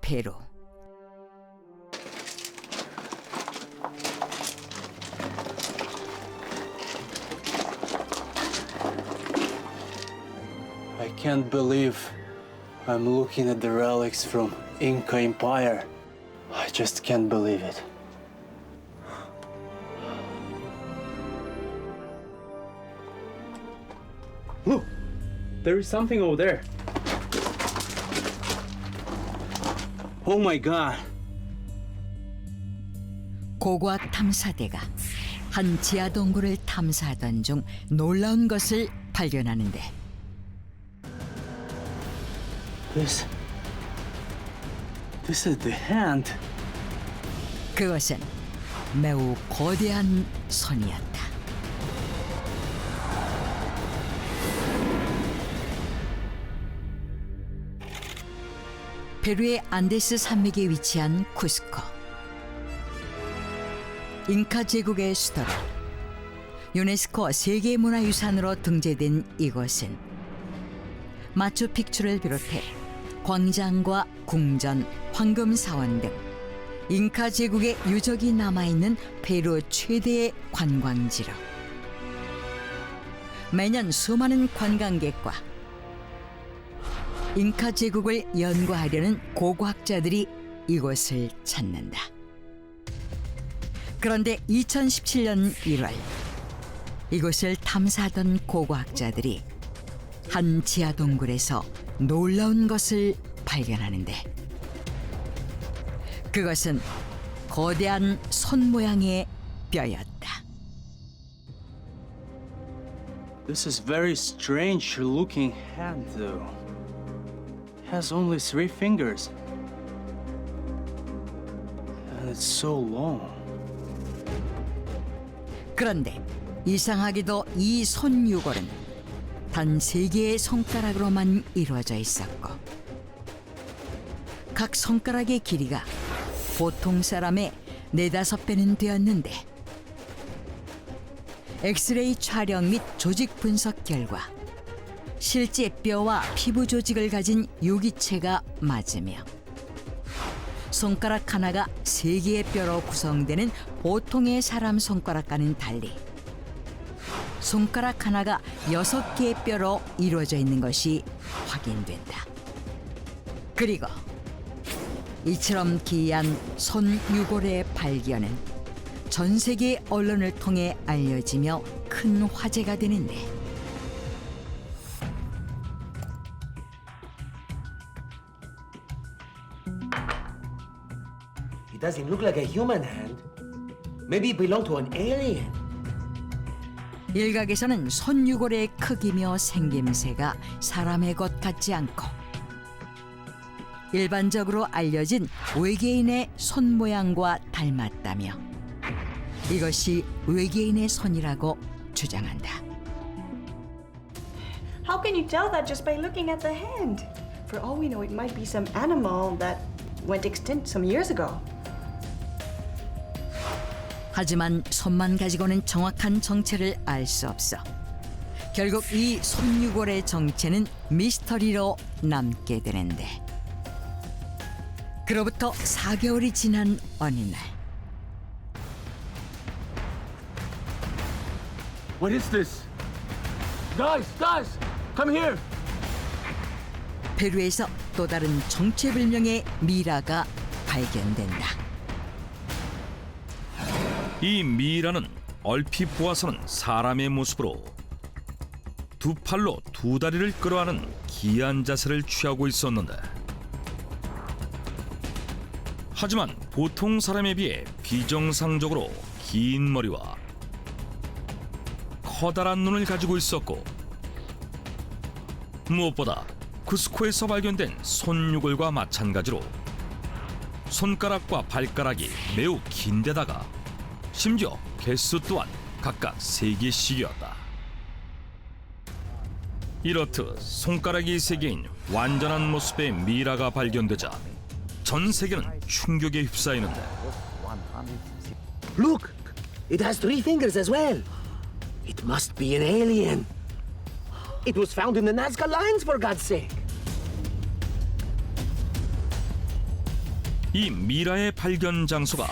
pero. I can't believe I'm looking at the relics from Inca Empire. I just can't believe it. Look, there is something over there. Oh my god. 고고학 탐사대가 한 지하 동굴을 탐사하던 중 놀라운 것을 발견하는데 This. This is the hand. 그것은 매우 거대한 손이었다. 페루의 안데스 산맥에 위치한 쿠스코. 잉카 제국의 수도로 유네스코 세계문화유산으로 등재된 이곳은 마추픽추를 비롯해 광장과 궁전, 황금사원 등 잉카 제국의 유적이 남아있는 페루 최대의 관광지로 매년 수많은 관광객과 잉카 제국을 연구하려는 고고학자들이 이곳을 찾는다. 그런데 2017년 1월 이곳을 탐사하던 고고학자들이 한 지하 동굴에서 놀라운 것을 발견하는데 그것은 거대한 손 모양의 뼈였다. This is very strange looking hand though. Has only three fingers. And it's so long. 그런데 이상하게도 이 손유골은 단 세 개의 손가락으로만 이루어져 있었고 각 손가락의 길이가 보통 사람의 네다섯 배는 되었는데 엑스레이 촬영 및 조직 분석 결과 실제 뼈와 피부 조직을 가진 유기체가 맞으며 손가락 하나가 세 개의 뼈로 구성되는 보통의 사람 손가락과는 달리 손가락 하나가 여섯 개의 뼈로 이루어져 있는 것이 확인된다. 그리고 이처럼 기이한 손유골의 발견은 전 세계 언론을 통해 알려지며 큰 화제가 되는데 doesn't look like a human hand. Maybe it belonged to an alien. 일각에서는 손유골의 크기며 생김새가 사람의 것 같지 않고 일반적으로 알려진 외계인의 손 모양과 닮았다며 이것이 외계인의 손이라고 주장한다. How can you tell that just by looking at the hand? For all we know, it might be some animal that went extinct some years ago. 하지만 손만 가지고는 정확한 정체를 알 수 없어. 결국 이 손유골의 정체는 미스터리로 남게 되는데. 그로부터 4개월이 지난 어느 날 What is this? Guys, guys, come here. 페루에서 또 다른 정체불명의 미라가 발견된다. 이 미이라는 얼핏 보아서는 사람의 모습으로 두 팔로 두 다리를 끌어안은 기이한 자세를 취하고 있었는데 하지만 보통 사람에 비해 비정상적으로 긴 머리와 커다란 눈을 가지고 있었고 무엇보다 쿠스코에서 발견된 손유골과 마찬가지로 손가락과 발가락이 매우 긴데다가 심지어 개수 또한 각각 세 개씩이었다. 이렇듯 손가락이 세 개인 완전한 모습의 미라가 발견되자 전 세계는 충격에 휩싸이는데 Look, it has three fingers as well. It must be an alien. It was found in the Nazca Lines, for God's sake. 이 미라의 발견 장소가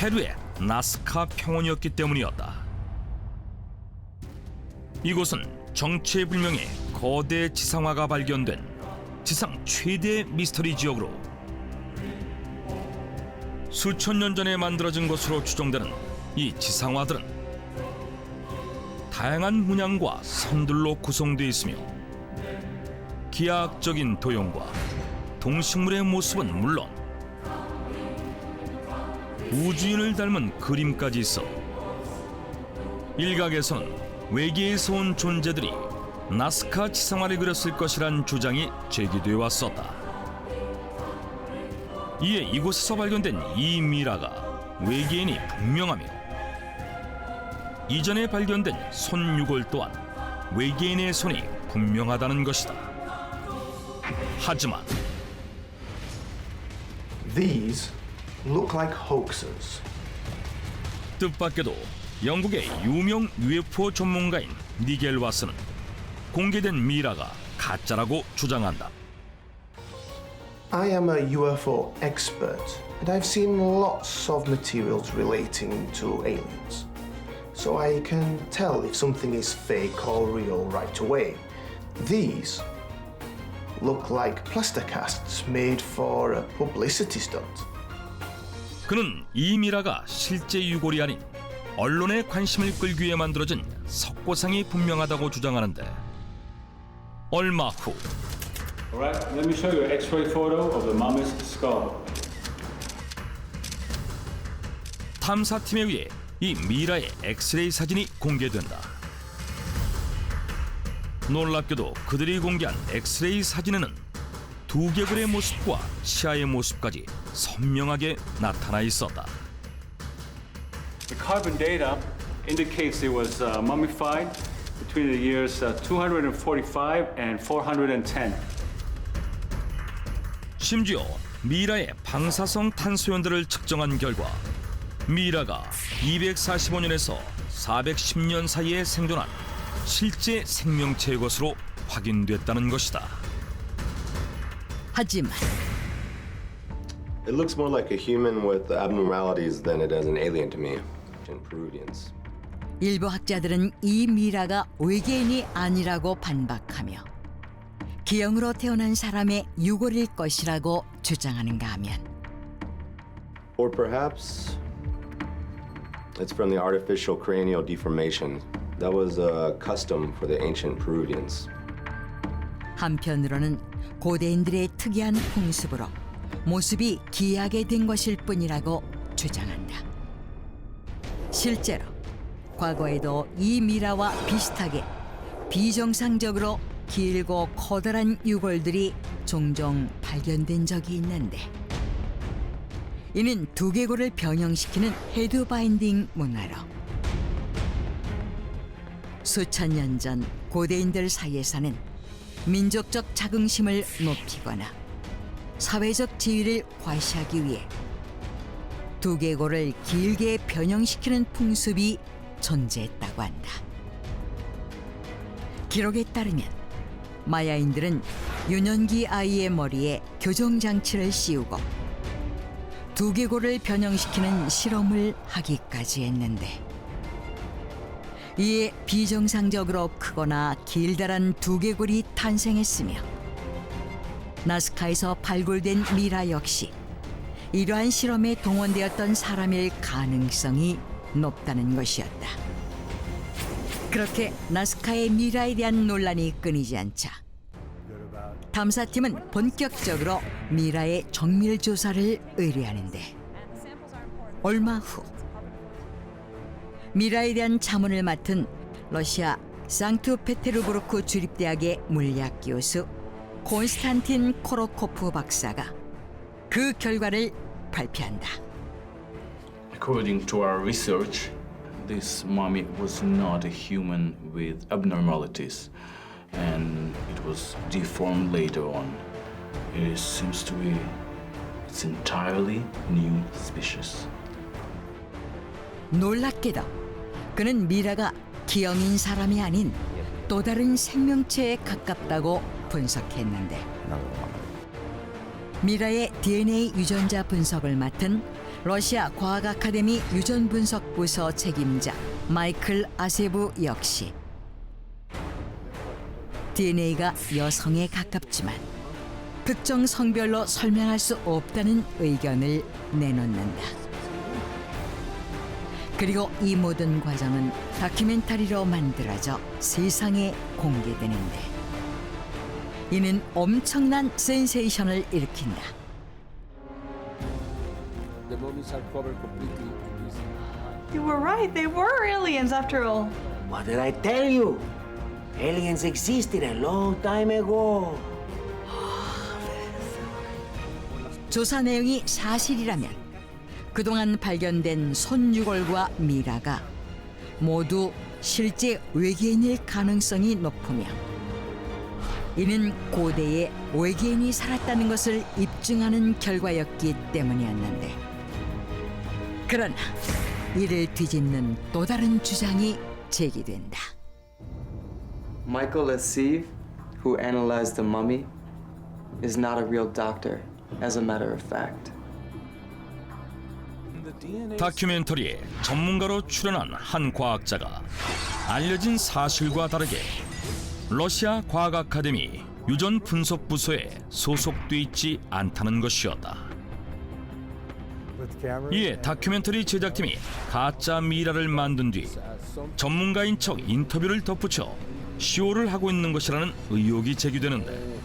페루의 나스카 평원이었기 때문이었다. 이곳은 정체불명의 거대 지상화가 발견된 지상 최대 미스터리 지역으로 수천 년 전에 만들어진 것으로 추정되는 이 지상화들은 다양한 문양과 선들로 구성되어 있으며 기하학적인 도형과 동식물의 모습은 물론 우주인을 닮은 그림까지 있어 일각에서는 외계에서 온 존재들이 나스카 지상화를 그렸을 것이란 주장이 제기되어 왔었다. 이에 이곳에서 발견된 이 미라가 외계인이 분명하며 이전에 발견된 손유골 또한 외계인의 손이 분명하다는 것이다. 하지만 These look like hoaxes. 뜻밖에도 영국의 유명 UFO 전문가인 니겔 와스는 공개된 미라가 가짜라고 주장한다. I am a UFO expert, and I've seen lots of materials relating to aliens. So I can tell if something is fake or real right away. These look like plaster casts made for a publicity stunt. 그는 이 미라가 실제 유골이 아닌 언론의 관심을 끌기 위해 만들어진 석고상이 분명하다고 주장하는데 얼마 후 Alright, let me show you an x-ray photo of the mummy's skull. 탐사팀에 의해 이 미라의 엑스레이 사진이 공개된다. 놀랍게도 그들이 공개한 엑스레이 사진에는 두개골의 모습과 치아의 모습까지 선명하게 나타나 있었다. The carbon data indicates it was uh, mummified between the years uh, 245 and 410. 심지어 미라의 방사성 탄소연들을 측정한 결과 미라가 245년에서 410년 사이에 생존한 실제 생명체의 것으로 확인됐다는 것이다. 하지만 It looks more like a human with abnormalities than it does an alien to me. And Peruvians. 일부 학자들은 이 미라가 외계인이 아니라고 반박하며 기형으로 태어난 사람의 유골일 것이라고 주장하는가 하면 Or perhaps it's from the artificial cranial deformation. That was a custom for the ancient Peruvians. 한편으로는 고대인들의 특이한 풍습으로 모습이 기이하게 된 것일 뿐이라고 주장한다. 실제로 과거에도 이 미라와 비슷하게 비정상적으로 길고 커다란 유골들이 종종 발견된 적이 있는데 이는 두개골을 변형시키는 헤드 바인딩 문화로 수천 년 전 고대인들 사이에서는 민족적 자긍심을 높이거나 사회적 지위를 과시하기 위해 두개골을 길게 변형시키는 풍습이 존재했다고 한다. 기록에 따르면 마야인들은 유년기 아이의 머리에 교정 장치를 씌우고 두개골을 변형시키는 실험을 하기까지 했는데 이에 비정상적으로 크거나 길다란 두개골이 탄생했으며 나스카에서 발굴된 미라 역시 이러한 실험에 동원되었던 사람일 가능성이 높다는 것이었다. 그렇게 나스카의 미라에 대한 논란이 끊이지 않자 탐사팀은 본격적으로 미라의 정밀 조사를 의뢰하는데 얼마 후 미라에 대한 자문을 맡은 러시아 상트페테르부르크 주립대학의 물리학 교수 콘스탄틴 코로코프 박사가 그 결과를 발표한다. According to our research, this mummy was not a human with abnormalities, and it was deformed later on. It seems to be it's entirely new species. 놀랍게도 그는 미라가 기형인 사람이 아닌 또 다른 생명체에 가깝다고 분석했는데 미라의 DNA 유전자 분석을 맡은 러시아 과학 아카데미 유전 분석 부서 책임자 마이클 아세브 역시 DNA가 여성에 가깝지만 특정 성별로 설명할 수 없다는 의견을 내놓는다. 그리고 이 모든 과정은 다큐멘터리로 만들어져 세상에 공개되는데 이는 엄청난 센세이션을 일으킨다. You were right. They were aliens after all. What did I tell you? Aliens existed a long time ago. 조사 내용이 사실이라면 그동안 발견된 손유골과 미라가 모두 실제 외계인일 가능성이 높으며 이는 고대에 외계인이 살았다는 것을 입증하는 결과였기 때문이었는데 그러나 이를 뒤집는 또 다른 주장이 제기된다. Michael Lassive, who analyzed the mummy, is not a real doctor, as a matter of fact. 다큐멘터리에 전문가로 출연한 한 과학자가 알려진 사실과 다르게 러시아 과학 아카데미 유전 분석 부서에 소속돼 있지 않다는 것이었다. 이에 다큐멘터리 제작팀이 가짜 미라를 만든 뒤 전문가인 척 인터뷰를 덧붙여 쇼를 하고 있는 것이라는 의혹이 제기되는데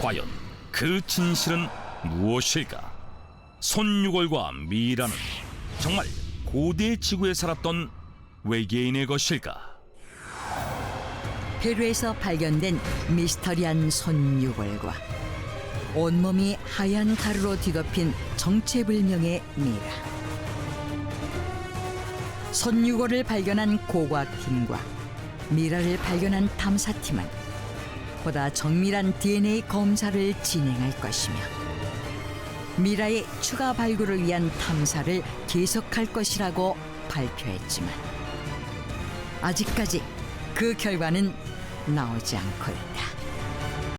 과연 그 진실은 무엇일까? 손유골과 미라는 정말 고대 지구에 살았던 외계인의 것일까? 페루에서 발견된 미스터리한 손유골과 온몸이 하얀 가루로 뒤덮인 정체불명의 미라. 손유골을 발견한 고고학팀과 미라를 발견한 탐사팀은 보다 정밀한 DNA 검사를 진행할 것이며 미라의 추가 발굴을 위한 탐사를 계속할 것이라고 발표했지만 아직까지 그 결과는 나오지 않고 있다.